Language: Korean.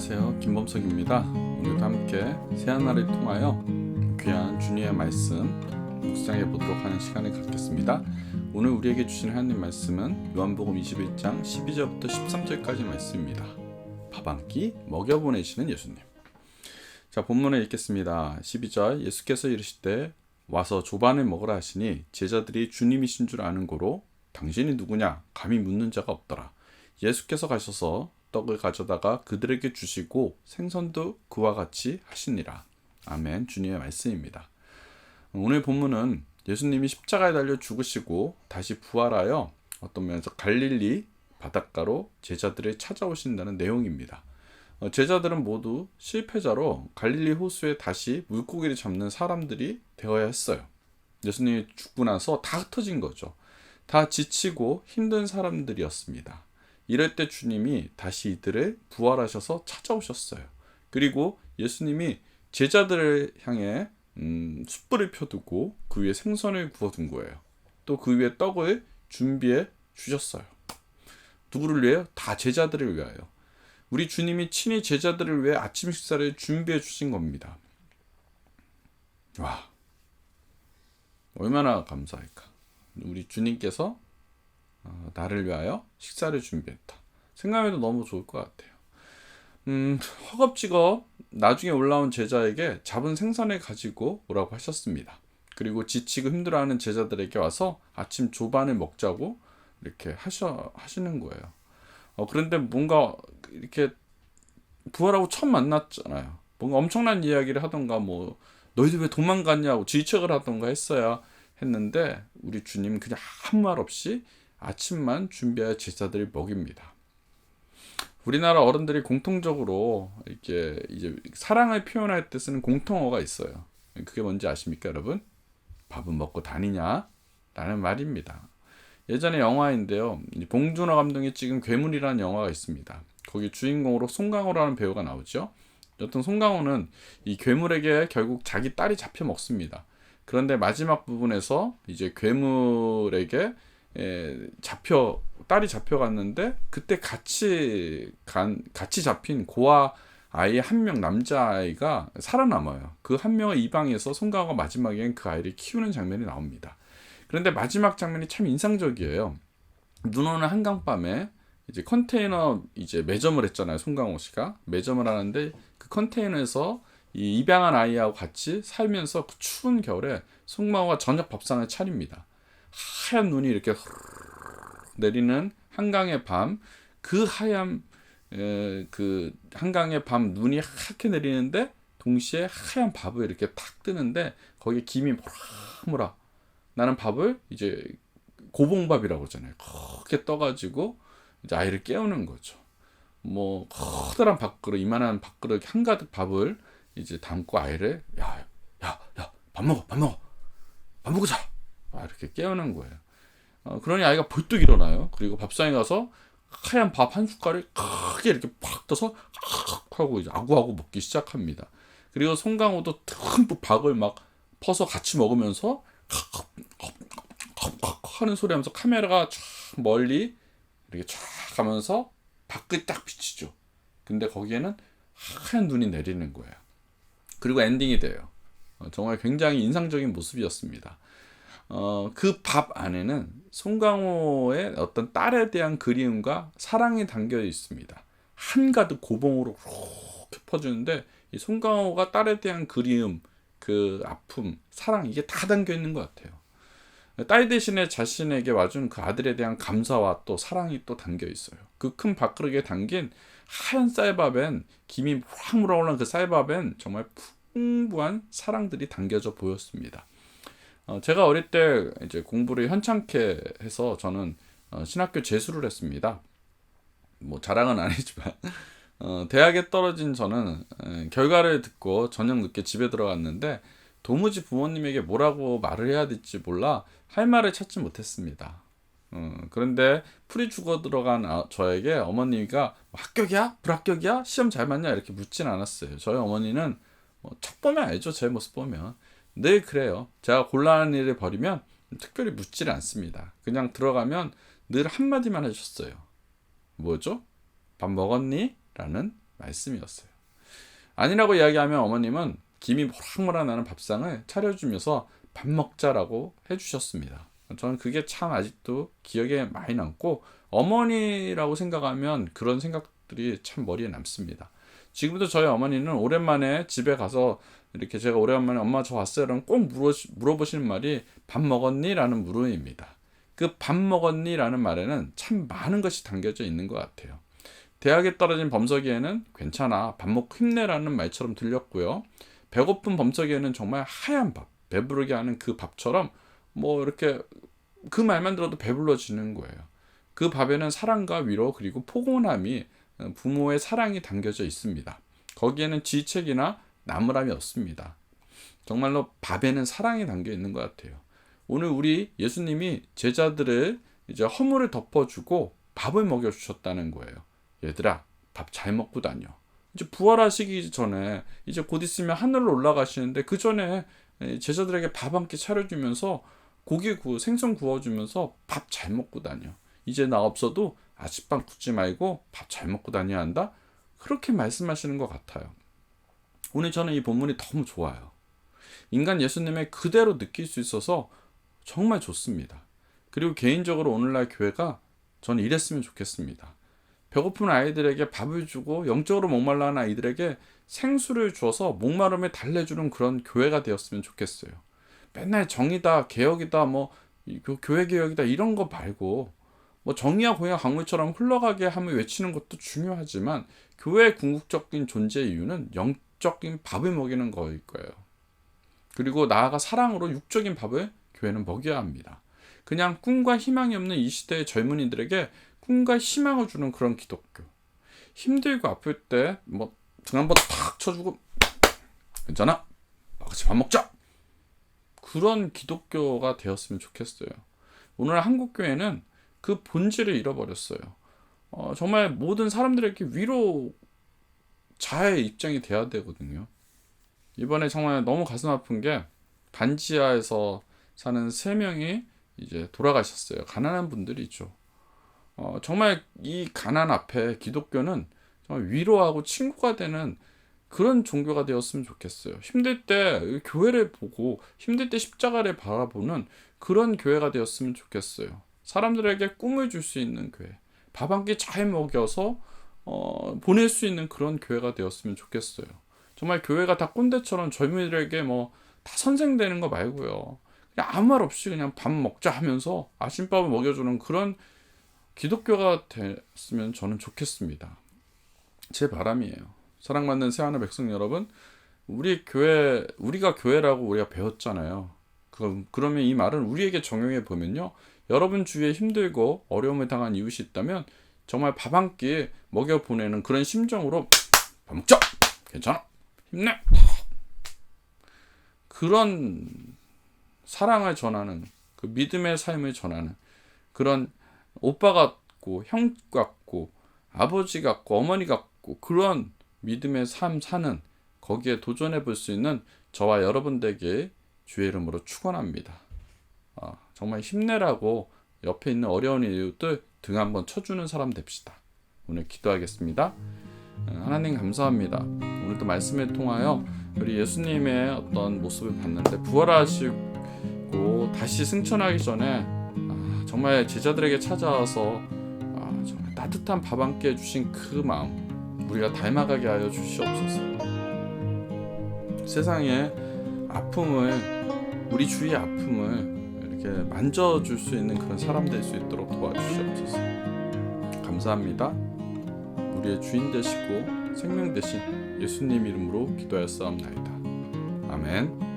안녕하세요. 김범석입니다. 오늘도 함께 새하나를 통하여 귀한 주님의 말씀 묵상해 보도록 하는 시간을 갖겠습니다. 오늘 우리에게 주신 하나님 말씀은 요한복음 21장 12절부터 13절까지 말씀입니다. 밥 한 끼 먹여 보내시는 예수님. 자, 본문을 읽겠습니다. 12절 예수께서 이르시되 와서 조반을 먹으라 하시니 제자들이 주님이신 줄 아는 고로 당신이 누구냐 감히 묻는 자가 없더라. 예수께서 가셔서 떡을 가져다가 그들에게 주시고 생선도 그와 같이 하시니라. 아멘. 주님의 말씀입니다. 오늘 본문은 예수님이 십자가에 달려 죽으시고 다시 부활하여 어떤 면에서 갈릴리 바닷가로 제자들을 찾아오신다는 내용입니다. 어, 제자들은 모두 실패자로 갈릴리 호수에 다시 물고기를 잡는 사람들이 되어야 했어요. 예수님이 죽고 나서 다 흩어진 거죠. 다 지치고 힘든 사람들이었습니다. 이럴 때 주님이 다시 이들을 부활하셔서 찾아오셨어요. 그리고 예수님이 제자들을 향해 음, 숯불을 펴두고 그 위에 생선을 구워둔 거예요. 또 그 위에 떡을 준비해 주셨어요. 누구를 위해요? 다 제자들을 위하여. 우리 주님이 친히 제자들을 위해 아침 식사를 준비해 주신 겁니다. 와, 얼마나 감사할까. 우리 주님께서 어, 나를 위하여 식사를 준비했다. 생각해도 너무 좋을 것 같아요. 음, 허겁지겁 나중에 올라온 제자에게 잡은 생선을 가지고 오라고 하셨습니다. 그리고 지치고 힘들어하는 제자들에게 와서 아침 조반을 먹자고 이렇게 하셔 하시는 거예요. 어, 그런데 뭔가 이렇게 부활하고 처음 만났잖아요. 뭔가 엄청난 이야기를 하던가 뭐 너희들 왜 도망갔냐고 질책을 하던가 했어야 했는데 우리 주님 그냥 아무 말 없이 아침만 준비하여 제자들을 먹입니다. 우리나라 어른들이 공통적으로 이렇게 이제 사랑을 표현할 때 쓰는 공통어가 있어요. 그게 뭔지 아십니까, 여러분? 밥은 먹고 다니냐? 라는 말입니다. 예전에 영화인데요. 봉준호 감독이 찍은 괴물이라는 영화가 있습니다. 거기 주인공으로 송강호라는 배우가 나오죠. 여튼 송강호는 이 괴물에게 결국 자기 딸이 잡혀 먹습니다. 그런데 마지막 부분에서 이제 괴물에게 에, 잡혀 딸이 잡혀갔는데 그때 같이 간 같이 잡힌 고아 아이 한 명 남자 아이가 살아남아요. 그 한 명을 입양해서 송강호가 마지막엔 그 아이를 키우는 장면이 나옵니다. 그런데 마지막 장면이 참 인상적이에요. 눈 오는 한강밤에 이제 컨테이너 이제 매점을 했잖아요. 송강호 씨가 매점을 하는데 그 컨테이너에서 이 입양한 아이하고 같이 살면서 그 추운 겨울에 송강호가 저녁 밥상을 차립니다. 하얀 눈이 이렇게 내리는 한강의 밤, 그 하얀 에, 그 한강의 밤 눈이 하얗게 내리는데 동시에 하얀 밥을 이렇게 탁 뜨는데 거기에 김이 모락모락 나는 밥을 이제 고봉밥이라고 그러잖아요. 크게 떠가지고 이제 아이를 깨우는 거죠. 뭐 커다란 밥그릇, 이만한 밥그릇 한가득 밥을 이제 담고 아이를 야, 야, 야, 밥 먹어, 밥 먹어, 밥 먹자. 아, 이렇게 깨우는 거예요. 어, 그러니 아이가 벌떡 일어나요. 그리고 밥상에 가서 하얀 밥 한 숟갈을 크게 이렇게 팍 떠서 하고 이제 아구아구 먹기 시작합니다. 그리고 송강호도 듬뿍 밥을 막 퍼서 같이 먹으면서 하는 소리 하면서 카메라가 쫙 멀리 이렇게 쫙 가면서 밖을 딱 비치죠. 근데 거기에는 하얀 눈이 내리는 거예요. 그리고 엔딩이 돼요. 어, 정말 굉장히 인상적인 모습이었습니다. 어, 그 밥 안에는 송강호의 어떤 딸에 대한 그리움과 사랑이 담겨 있습니다. 한가득 고봉으로 이렇게 퍼주는데 이 송강호가 딸에 대한 그리움, 그 아픔, 사랑 이게 다 담겨 있는 것 같아요. 딸 대신에 자신에게 와준 그 아들에 대한 감사와 또 사랑이 또 담겨 있어요. 그 큰 밥그릇에 담긴 하얀 쌀밥엔 김이 확 물어오는 그 쌀밥엔 정말 풍부한 사랑들이 담겨져 보였습니다. 어, 제가 어릴 때 이제 공부를 현창케 해서 저는 어, 신학교 재수를 했습니다. 뭐 자랑은 아니지만 어, 대학에 떨어진 저는 에, 결과를 듣고 저녁 늦게 집에 들어갔는데 도무지 부모님에게 뭐라고 말을 해야 될지 몰라 할 말을 찾지 못했습니다. 어, 그런데 풀이 죽어 들어간 아, 저에게 어머니가 합격이야? 불합격이야? 시험 잘 봤냐? 이렇게 묻진 않았어요. 저희 어머니는 뭐첫 보면 알죠. 제 모습 보면. 늘 그래요. 제가 곤란한 일을 벌이면 특별히 묻지를 않습니다. 그냥 들어가면 늘 한마디만 해주셨어요. 뭐죠? 밥 먹었니? 라는 말씀이었어요. 아니라고 이야기하면 어머님은 김이 모락모락 나는 밥상을 차려주면서 밥 먹자라고 해주셨습니다. 저는 그게 참 아직도 기억에 많이 남고 어머니라고 생각하면 그런 생각들이 참 머리에 남습니다. 지금도 저희 어머니는 오랜만에 집에 가서 이렇게 제가 오랜만에 엄마 저 왔어요라면 꼭 물어, 물어보시는 말이 밥 먹었니? 라는 물음입니다. 그 밥 먹었니? 라는 말에는 참 많은 것이 담겨져 있는 것 같아요. 대학에 떨어진 범석이에는 괜찮아 밥 먹고 힘내라는 말처럼 들렸고요. 배고픈 범석이에는 정말 하얀 밥 배부르게 하는 그 밥처럼 뭐 이렇게 그 말만 들어도 배불러지는 거예요. 그 밥에는 사랑과 위로 그리고 포근함이 부모의 사랑이 담겨져 있습니다. 거기에는 지책이나 나무람이 없습니다. 정말로 밥에는 사랑이 담겨 있는 것 같아요. 오늘 우리 예수님이 제자들을 이제 허물을 덮어주고 밥을 먹여주셨다는 거예요. 얘들아, 밥 잘 먹고 다녀. 이제 부활하시기 전에 이제 곧 있으면 하늘로 올라가시는데 그 전에 제자들에게 밥 한 끼 차려주면서 고기 구 생선 구워주면서 밥 잘 먹고 다녀. 이제 나 없어도 아침밥 굶지 말고 밥 잘 먹고 다녀야 한다. 그렇게 말씀하시는 것 같아요. 오늘 저는 이 본문이 너무 좋아요. 인간 예수님의 그대로 느낄 수 있어서 정말 좋습니다. 그리고 개인적으로 오늘날 교회가 저는 이랬으면 좋겠습니다. 배고픈 아이들에게 밥을 주고 영적으로 목말라하는 아이들에게 생수를 줘서 목마름을 달래주는 그런 교회가 되었으면 좋겠어요. 맨날 정의다, 개혁이다, 뭐 교회 개혁이다 이런 거 말고 뭐 정의와 공의와 강물처럼 흘러가게 함을 외치는 것도 중요하지만 교회의 궁극적인 존재 이유는 영 적인 밥을 먹이는 거일 거예요. 그리고 나아가 사랑으로 육적인 밥을 교회는 먹여야 합니다. 그냥 꿈과 희망이 없는 이 시대의 젊은이들에게 꿈과 희망을 주는 그런 기독교. 힘들고 아플 때 뭐 등 한번 탁 쳐주고 괜찮아, 같이 밥 먹자. 그런 기독교가 되었으면 좋겠어요. 오늘 한국 교회는 그 본질을 잃어버렸어요. 어, 정말 모든 사람들에게 위로 자의 입장이 돼야 되거든요. 이번에 정말 너무 가슴 아픈 게 반지하에서 사는 세 명이 이제 돌아가셨어요. 가난한 분들이죠. 어, 정말 이 가난 앞에 기독교는 정말 위로하고 친구가 되는 그런 종교가 되었으면 좋겠어요. 힘들 때 교회를 보고 힘들 때 십자가를 바라보는 그런 교회가 되었으면 좋겠어요. 사람들에게 꿈을 줄 수 있는 교회, 밥 한 끼 잘 먹여서 어, 보낼 수 있는 그런 교회가 되었으면 좋겠어요. 정말 교회가 다 꼰대처럼 젊은이들에게 뭐 다 선생 되는 거 말고요. 그냥 아무 말 없이 그냥 밥 먹자 하면서 아침밥을 먹여주는 그런 기독교가 됐으면 저는 좋겠습니다. 제 바람이에요. 사랑받는 새하늘 백성 여러분, 우리 교회 우리가 교회라고 우리가 배웠잖아요. 그, 그러면 이 말은 우리에게 적용해 보면요. 여러분 주위에 힘들고 어려움을 당한 이웃이 있다면 정말 밥 한 끼 먹여 보내는 그런 심정으로 밥 먹자. 괜찮아. 힘내. 그런 사랑을 전하는 그 믿음의 삶을 전하는 그런 오빠 같고 형 같고 아버지 같고 어머니 같고 그런 믿음의 삶 사는 거기에 도전해 볼 수 있는 저와 여러분들에게 주의 이름으로 축원합니다. 아, 정말 힘내라고 옆에 있는 어려운 이웃들 등 한번 쳐주는 사람 됩시다. 오늘 기도하겠습니다. 어, 하나님 감사합니다. 오늘도 말씀을 통하여 우리 예수님의 어떤 모습을 봤는데 부활하시고 다시 승천하기 전에 아, 정말 제자들에게 찾아와서 아, 정말 따뜻한 밥 한 끼 주신 그 마음 우리가 닮아가게 하여 주시옵소서. 세상의 아픔을 우리 주위의 아픔을 이렇게 만져줄 수 있는 그런 사람 될 수 있도록 도와주시옵소서. 감사합니다. 우리의 주인 되시고 생명 되신 예수님 이름으로 기도하였사옵나이다. 아멘.